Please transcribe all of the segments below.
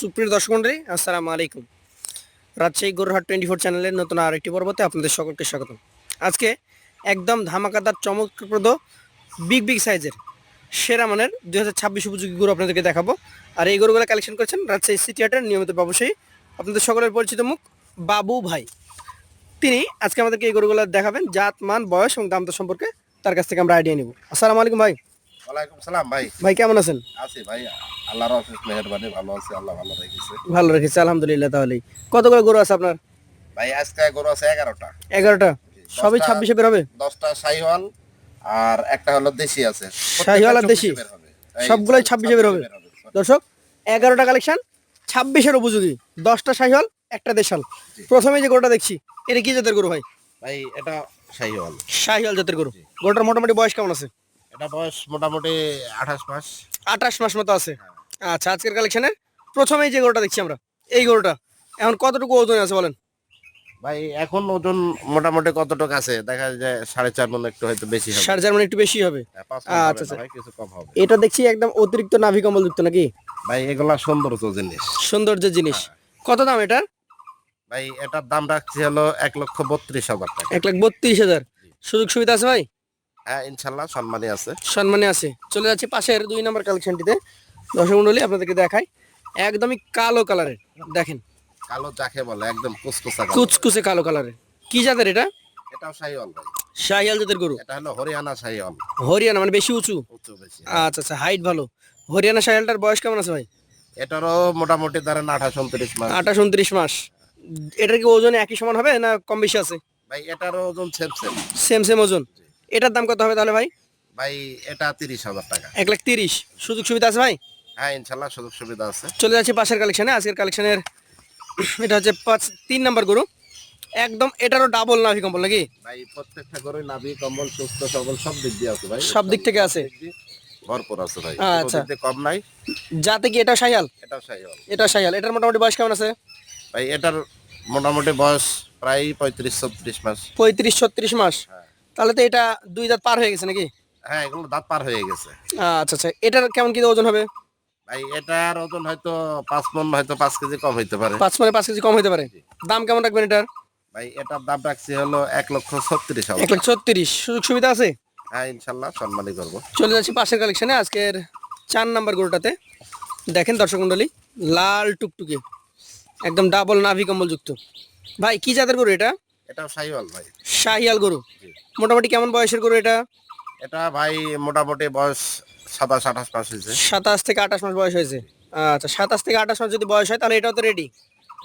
সুপ্রিয় দর্শক মন্ডলী, আসসালামু আলাইকুম। রাজশাহী গরুহাট টোয়েন্টি ফোর চ্যানেলের নতুন আরেকটি পর্বতে আপনাদের সকলকে স্বাগত আজকে একদম ধামাকাদার চমকপ্রদ বিগ বিগ সাইজের, সেরা মানের দু হাজার ছাব্বিশ উপযোগী গরু আপনাদেরকে দেখাবো। আর এই গরুগুলো কালেকশন করেছেন রাজশাহী সিটি হাটের নিয়মিত ব্যবসায়ী, আপনাদের সকলের পরিচিত মুখ, বাবু ভাই। তিনি আজকে আমাদেরকে এই গরুগুলো দেখাবেন, জাত, মান, বয়স এবং দামটা সম্পর্কে তার কাছ থেকে আমরা আইডিয়া নেব। আসসালামু আলাইকুম ভাই। ওয়ালাইকুম সালাম ভাই। ভাই কেমন আছেন? আছি ভাই আল্লাহর অশেষ মেহরবানি ভালো আছে আল্লাহ ভালো রেখেছে। ভালো রেখেছে আলহামদুলিল্লাহ তাহলেই কতগুলো গরু আছে আপনার? ভাই আজকে গরু আছে এগারোটা। এগারোটা? সবই ছাব্বিশে বের হবে? দশটা শাহিওয়াল আর একটা হলো দেশি আছে। শাহিওয়াল আর দেশি? 24 বের হবে। এই সবগুলাই 26 বের হবে? দর্শক এগারোটা কালেকশন ছাব্বিশের উপযোগী। দশটা শাহিওয়াল একটা দেশাল। প্রথমে যে গরুটা দেখছি এটা কি জাতের গরু ভাই? ভাই এটা শাহিওয়াল। শাহিওয়াল জাতের গরু। গরুটার মোটামুটি বয়স কেমন আছে? এটা বয়স মোটামুটি আঠাশ মাস। আঠাশ মাস মতো আছে। আচ্ছা আজকের কালেকশনের প্রথমেই যে গরুটা দেখছি আমরা এই গরুটা এখন কতটুকু ওজন আছে বলেন? ভাই এখন ওজন মোটামুটি কতটুকু আছে? দেখা যায় সাড়ে চার মন একটু হয়তো বেশি হবে। সাড়ে চার মানে একটু বেশি হবে? হ্যাঁ, আচ্ছা, আচ্ছা। কিছু কম হবে। এটা দেখছি একদম অতিরিক্ত নাভি কম্বল যুক্ত নাকি? ভাই এগুলা সৌন্দর্য জিনিস। সৌন্দর্যের জিনিস। কত দাম এটার ভাই এটার দাম রাখছি হলো এক লক্ষ বত্রিশ হাজার টাকা। এক লাখ বত্রিশ হাজার। সুযোগ সুবিধা আছে ভাই? হ্যাঁ ইনশাল্লাহ সম্মানই আছে। সম্মানে আছে। চলে যাচ্ছে পাশের দুই নম্বর কালেকশনটিতে। দর্শক মন্ডলী আপনাদেরকে দেখাই। একদমই কালো কালারের। দেখেন। কালো যাকে বলে একদম কুচকুচা কুচকুচে কালো কালারের। কি জাতের এটা? এটাও শাহিওয়াল ভাই। শাহিয়াল জাতের গরু। এটা হলো হরিয়ানা শাহিওয়াল। হরিয়ানা মানে বেশি উঁচু? উচ্চ বেশি। আচ্ছা আচ্ছা হাইট ভালো। হরিয়ানা শাহিয়ালটার বয়স কেমন আছে ভাই? এটারও মোটামুটি ধরেন আঠাশ উনত্রিশ মাস। আঠাশ উনত্রিশ মাস। এটার কি ওজনে একই সমান হবে না কম বেশি আছে? ভাই এটারও ওজন সেম সেম সেম সেম ওজন। এটার দাম কত হবে তাহলে ভাই? ভাই এটা তিরিশ হাজার টাকা। এক লাখ তিরিশ। সুযোগ সুবিধা আছে ভাই? হ্যাঁ ইনশাল্লাহ সুযোগ সুবিধা আছে। চলে যাচ্ছি পাশের কালেকশনে আজকের কালেকশনের এটা হচ্ছে পাঁচ তিন নাম্বার গরু। একদম এটারও ডাবল নাভি কম্বল নাকি? ভাই প্রত্যেকটা করে নাভি কম্বল সুস্থ সবল সব দিক দিয়ে আছে ভাই। সব দিক থেকে আছে? ভরপুর আছে ভাই। আচ্ছা। কম নাই। যাতে কি এটা শাহিয়াল এটা শাহিওয়াল এটা শাহিয়াল এটার মোটামুটি বয়স কেমন আছে? ভাই এটার মোটামুটি বয়স প্রায় পঁয়ত্রিশ ছত্রিশ মাস। পঁয়ত্রিশ ছত্রিশ মাস। হ্যাঁ। তাহলে তো এটা দুই দাঁত পার হয়ে গেছে নাকি? হ্যাঁ এগুলো দাঁত পার হয়ে গেছে। আচ্ছা আচ্ছা এটার কেমন কি ওজন হবে? ভাই এটার ওজন হয়তো পাঁচ মন হয়তো পাঁচ কেজি কম হইতে পারে। পাঁচ মানে পাঁচ কেজি কম হতে পারে? দাম কেমন রাখবেন এটার? ভাই এটার দাম রাখছি হলো এক লক্ষ ছত্রিশ এক লাখ ছত্রিশ। সুযোগ সুবিধা আছে? হ্যাঁ ইনশাল্লাহ সম্মানই করব। চলে যাচ্ছি পাশের কালেকশনে আজকের চার নাম্বার গরুটাতে। দেখেন দর্শক মন্ডলী লাল টুকটুকে একদম ডাবল নাভি কম্বল যুক্ত ভাই কি জাতের গরু এটা? এটা শাহিওয়াল ভাই। শাহিয়াল গরু। মোটামুটি কেমন বয়সের গরু এটা? এটা ভাই মোটামুটি বয়স সাতাশ আঠাশ মাস হয়েছে। সাতাশ থেকে আঠাশ মাস বয়স হয়েছে। আচ্ছা সাতাশ থেকে আঠাশ মাস যদি বয়স হয় তাহলে এটাও তো রেডি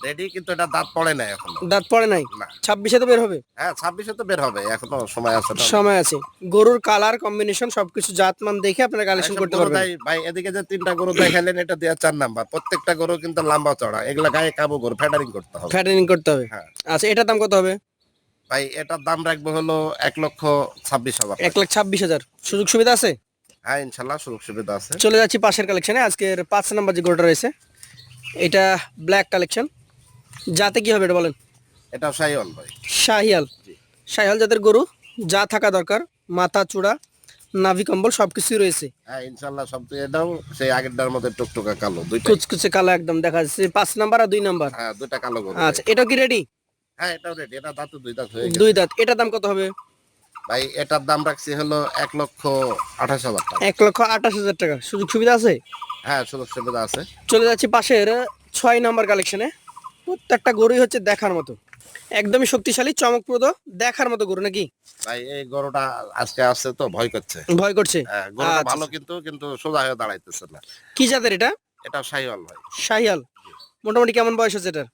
রেডি কিন্তু এটা দাঁত পড়ে নাই এখনও। দাঁত পড়ে নাই? ছাব্বিশে তো বের হবে? হ্যাঁ ছাব্বিশে তো বের হবে এখনও সময় আছে সময় আছে। গরুর কালার কম্বিনেশন সবকিছু জাতমান দেখে আপনারা কালেকশন করতে গরু পারবেন। ভাই এদিকে যে তিনটা গরু দেখালেন এটা দেওয়া চার নাম্বার। প্রত্যেকটা গরু কিন্তু লম্বা চড়া এগুলা গায়ে কাবু গরু ফ্যাটারিং করতে হবে। ফ্যাটেনিং করতে হবে। হ্যাঁ। আচ্ছা এটার দাম কত হবে? ভাই এটার দাম রাখব হলো এক লক্ষ ছাব্বিশ হাজার এক লাখ ছাব্বিশ হাজার। সুযোগ সুবিধা আছে? হ্যাঁ ইনশাল্লাহ সুযোগ সুবিধা আছে। চলে যাচ্ছি পাশের কালেকশনে আজকের পাঁচ নাম্বার যে গরুটা রয়েছে এটা ব্ল্যাক কালেকশন যাতে কি হবে এটা বলেন? এটাও শাহিওয়াল ভাই। শাহিয়াল। শাহিয়াল জাতের গরু যা থাকা দরকার মাথা চূড়া নাভি কম্বল সবকিছুই রয়েছে। হ্যাঁ ইনশাল্লাহ সব এটাও সেই আগেরটার মধ্যে টুকটুকা কালো দুইটা কুচকুচে কালো একদম দেখা যাচ্ছে। পাঁচ নাম্বার আর দুই নাম্বার? হ্যাঁ দুইটা কালো গরু আচ্ছা এটাও কি রেডি হ্যাঁ এটাও রেডি এটা দাঁত দুই দাঁত হয়ে গেছে। দুই দাঁত এটার দাম কত হবে? ভাই এটার দাম রাখছি হলো এক লক্ষ আঠাশ হাজার টাকা। এক লক্ষ আঠাশ হাজার টাকা। সুযোগ সুবিধা আছে? হ্যাঁ সুযোগ সুবিধা আছে। চলে যাচ্ছি পাশের ছয় নাম্বার কালেকশনে প্রত্যেকটা গরুই হচ্ছে দেখার মতো। একদমই শক্তিশালী চমকপ্রদ দেখার মতো গরু নাকি? ভাই এই গরুটা আজকে আসছে তো ভয় করছে। ভয় করছে? হ্যাঁ গরুটা আচ্ছা, ভালো কিন্তু কিন্তু সোজা হয়ে দাঁড়াইতেছে না। কি জাতের এটা? এটা শাহিওয়াল ভাই। শাহিয়াল মোটামুটি কেমন বয়স হচ্ছে এটার?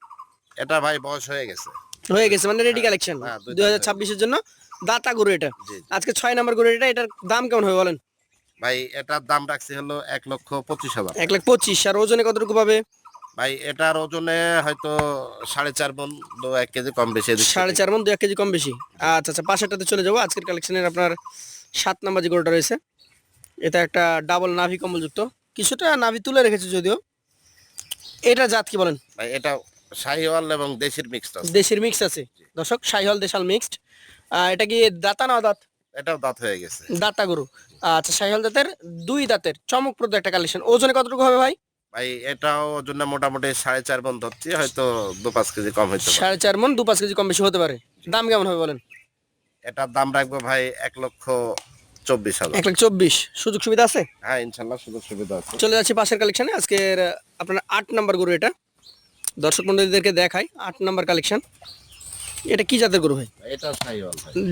এটা ভাই বয়স হয়ে গেছে। হয়ে গেছে মানে রেডি কালেকশন হ্যাঁ, দুই দুই হাজার ছাব্বিশের জন্য দাতা গরু এটা। আজকে ছয় নম্বর গরু এটা এটার দাম কেমন হবে বলেন? ভাই এটার দাম রাখছি হলো এক লক্ষ পঁচিশ হাজার। এক লাখ পঁচিশ আর ওজনে কতটুকু পাবে? ভাই এটার ওজনে হয়তো সাড়ে চার মন দু এক কেজি কম বেশি সাড়ে চার মন দু এক কেজি কম বেশি। আচ্ছা আচ্ছা পাশেরটাতে চলে যাব। আজকের কালেকশনের আপনার সাত নাম্বার যে গরুটা রয়েছে এটা একটা ডাবল নাভি কম্বলযুক্ত। কিছুটা নাভি তুলে রেখেছে যদিও। এটা জাত কি বলেন? ভাই এটা শাহিওয়াল এবং দেশির মিক্সড আছে। দেশের মিক্স আছে। দর্শক সাইহল দেশাল মিক্সড এটা কি দাতা না দাঁত এটাও দাঁত হয়ে গেছে। দাতা গরু। আচ্ছা সাইহল দাঁতের দুই দাঁতের চমকপ্রদ একটা কালেকশন ওজনে কতটুকু হবে ভাই? ভাই এটাও জন্য মোটামুটি সাড়ে চার মন ধরছি হয়তো দু পাঁচ কেজি কম হইতে পারে। সাড়ে চার মন দু পাঁচ কেজি কম বেশি হতে পারে। দাম কেমন হবে বলেন? এটার দাম রাখব ভাই এক লক্ষ চব্বিশ হাজার। এক লাখ চব্বিশ। সুযোগ সুবিধা আছে? হ্যাঁ ইনশাল্লাহ সুযোগ সুবিধা আছে। চলে যাচ্ছি পাশের কালেকশনে আজকের আপনার আট নাম্বার গরু এটা। দর্শক মন্ডলীদেরকে দেখাই আট নাম্বার কালেকশন এটা কি জাতের গরু ভাই?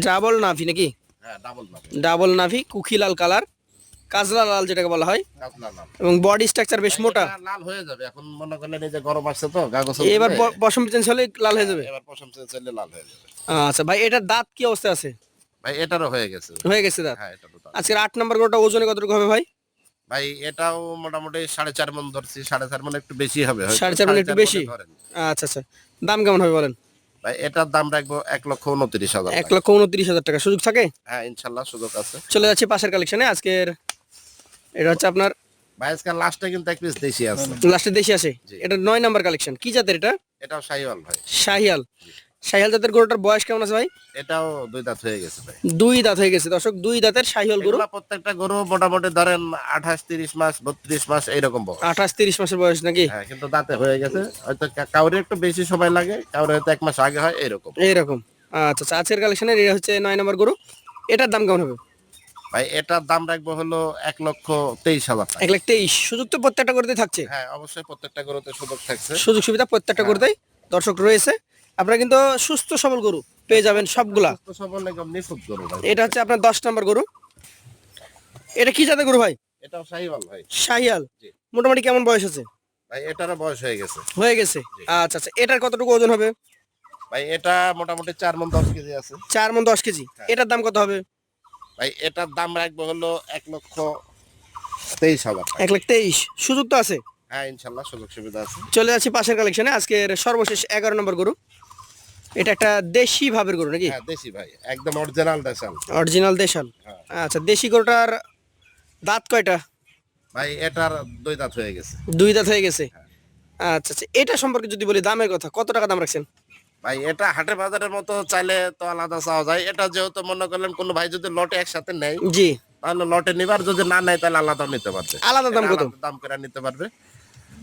ডাবল নাভি নাকি? হ্যাঁ ডাবল নাভি কুখি লাল কালার কাজলা লাল যেটাকে বলা হয়। এবং বডি স্ট্রাকচার বেশ মোটা। লাল হয়ে যাবে এখন মনে করলেন এই যে গরম আসছে তো এবার পশম চেঞ্জ হলে লাল হয়ে যাবে? এবার পশম চলে লাল হয়ে যাবে। আচ্ছা ভাই এটার দাঁত কি অবস্থা আছে? ভাই এটারও হয়ে গেছে। হয়ে গেছে দাঁত? হ্যাঁ আজকের আট নম্বর গরুটা ওজনে কতটুকু হবে ভাই? ভাই এটাও মোটামুটি সাড়ে চার মন ধরছি সাড়ে চার মন একটু বেশি হবে সাড়ে চার মণ একটু বেশি? আচ্ছা আচ্ছা। দাম কেমন হবে বলেন? ভাই এটার দাম রাখব এক লক্ষ উনত্রিশ হাজার এক লক্ষ উনত্রিশ হাজার টাকা। সুযোগ থাকে? হ্যাঁ ইনশাল্লাহ সুযোগ আছে। চলে যাচ্ছি পাশের কালেকশনে আজকের এটা হচ্ছে আপনার ভাই আজকাল লাস্টে কিন্তু এক পিস দেশি আছে। লাস্টে দেশি আছে? এটা নয় নাম্বার কালেকশন কি জাতের এটা? এটাও সাইওয়াল ভাই। শাহিয়াল শাহিয়াল জাতের গরুটার বয়স কেমন আছে ভাই? এটাও দুই দাঁত হয়ে গেছে ভাই। দুই দাঁত হয়ে গেছে। দর্শক দুই দাঁতের শাহিয়াল গরু। প্রত্যেকটা গরু মোটামুটি ধরেন আঠাশ তিরিশ মাস বত্রিশ মাস এইরকম বয়স। আঠাশ তিরিশ মাসের বয়স নাকি? হ্যাঁ কিন্তু দাঁতে হয়ে গেছে। হয়তো কাউরে একটু বেশি সময় লাগে কাউরে হয়তো এক মাস আগে হয় এরকম এইরকম। আচ্ছা আচ্ছা আজকের কালেকশনের এটা হচ্ছে নয় নম্বর গরু। এটার দাম কেমন হবে? ভাই এটার দাম রাখব হলো এক লক্ষ তেইশ হাজার এক লাখ তেইশ। সুযোগ তো প্রত্যেকটা করতে থাকছে। হ্যাঁ অবশ্যই প্রত্যেকটা গরুতে সুযোগ থাকছে। সুযোগ সুবিধা প্রত্যেকটা করতেই দর্শক রয়েছে। আপনারা কিন্তু সুস্থ সবল গরু পেয়ে যাবেন সবগুলা। এটা হচ্ছে আপনার দশ নম্বর গরু। এটা কি জাতের গরু ভাই? এটাও ভাই। শাহিয়াল মোটামুটি কেমন বয়স আছে ভাই এটারও বয়স হয়ে গেছে। হয়ে গেছে? আচ্ছা আচ্ছা। এটার কতটুকু ওজন হবে? ভাই এটা মোটামুটি চার মন দশ কেজি আছে। চার মন দশ কেজি। এটার দাম কত হবে? ভাই এটার দাম রাখব হলো এক লক্ষ তেইশ হাজার এক লাখ তেইশ। সুযোগ তো আছে? হ্যাঁ ইনশাল্লাহ সুযোগ সুবিধা আছে। চলে যাচ্ছি পাশের কালেকশনে আজকের সর্বশেষ এগারো নম্বর গরু। এটা একটা দেশি ভাবের গরু নাকি? হ্যাঁ দেশি ভাই একদম অরিজিনাল দেশাল। অরিজিনাল দেশাল? হ্যাঁ। আচ্ছা দেশি গরুটার দাঁত কয়টা? ভাই এটার দুই দাঁত হয়ে গেছে। দুই দাঁত হয়ে গেছে? আচ্ছা আচ্ছা এটা সম্পর্কে যদি বলি দামের কথা কত টাকা দাম রাখছেন? ভাই এটা হাটে বাজারের মতো চাইলে তো আলাদা চাওয়া যায়। এটা যেহেতু মনে করলেন কোনো ভাই যদি লটে একসাথে নেয় জি। তাহলে লটে নিবার যদি না নেয় তাহলে আলাদা নিতে পারবে। আলাদা দাম কত? দাম করে নিতে পারবে।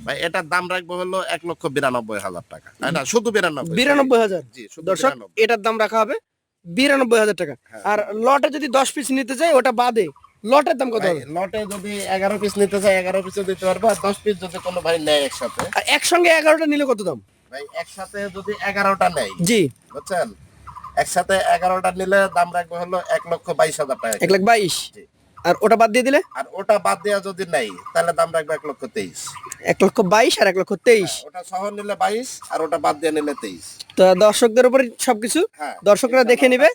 ভাই এটার দাম রাখব হলো এক লক্ষ বিরানব্বই হাজার টাকা। এটা শুধু বিরানব্বই। বিরানব্বই হাজার। জি দর্শক এটার দাম রাখা হবে বিরানব্বই হাজার টাকা। হ্যাঁ। আর লটে যদি দশ পিস নিতে চাই ওটা বাদে। লটের দাম কত হবে? লটে যদি এগারো পিস নিতে চায় এগারো পিসও দিতে পারবে আর দশ পিস যদি কোনো ভাই নেয় একসাথে। আর একসঙ্গে এগারোটা নিলে কত দাম? ভাই একসাথে যদি এগারোটা নেয়। জি। বুঝছেন? একসাথে এগারোটা নিলে দাম রাখব হলো এক লক্ষ বাইশ হাজার টাকা। এক লাখ বাইশ। জি। আর ওটা বাদ দিয়ে দিলে? আর ওটা বাদ দেওয়া যদি নেই তাহলে দাম রাখব এক লক্ষ তেইশ। এক লক্ষ বাইশ আর এক লক্ষ তেইশ। ওটা শহর নিলে বাইশ আর ওটা বাদ দিয়ে নিলে তেইশ। তো দর্শকদের উপরে সবকিছু? হ্যাঁ দর্শকরা দেখে নিবে।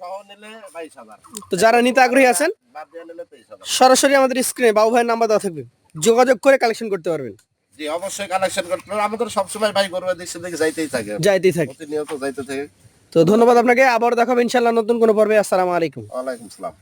তো যারা নিতে আগ্রহী আছেন বাদ দিয়ে নিলে তেইশ হাজার। সরাসরি আমাদের স্ক্রিনে বাবু ভাইয়ের নাম্বার দেওয়া থাকবে। যোগাযোগ করে কালেকশন করতে পারবেন। জি অবশ্যই কালেকশন করতে হবে আমাদের সবসময় ভাই গরু দিক দিকে যাইতেই থাকে। যাইতেই থাকে। প্রতিনিয়ত যাইতে থাকে। তো ধন্যবাদ আপনাকে। আবার দেখাবো ইনশাল্লাহ নতুন কোনো পর্বে। আসসালামু আলাইকুম। ওয়ালাইকুম সালাম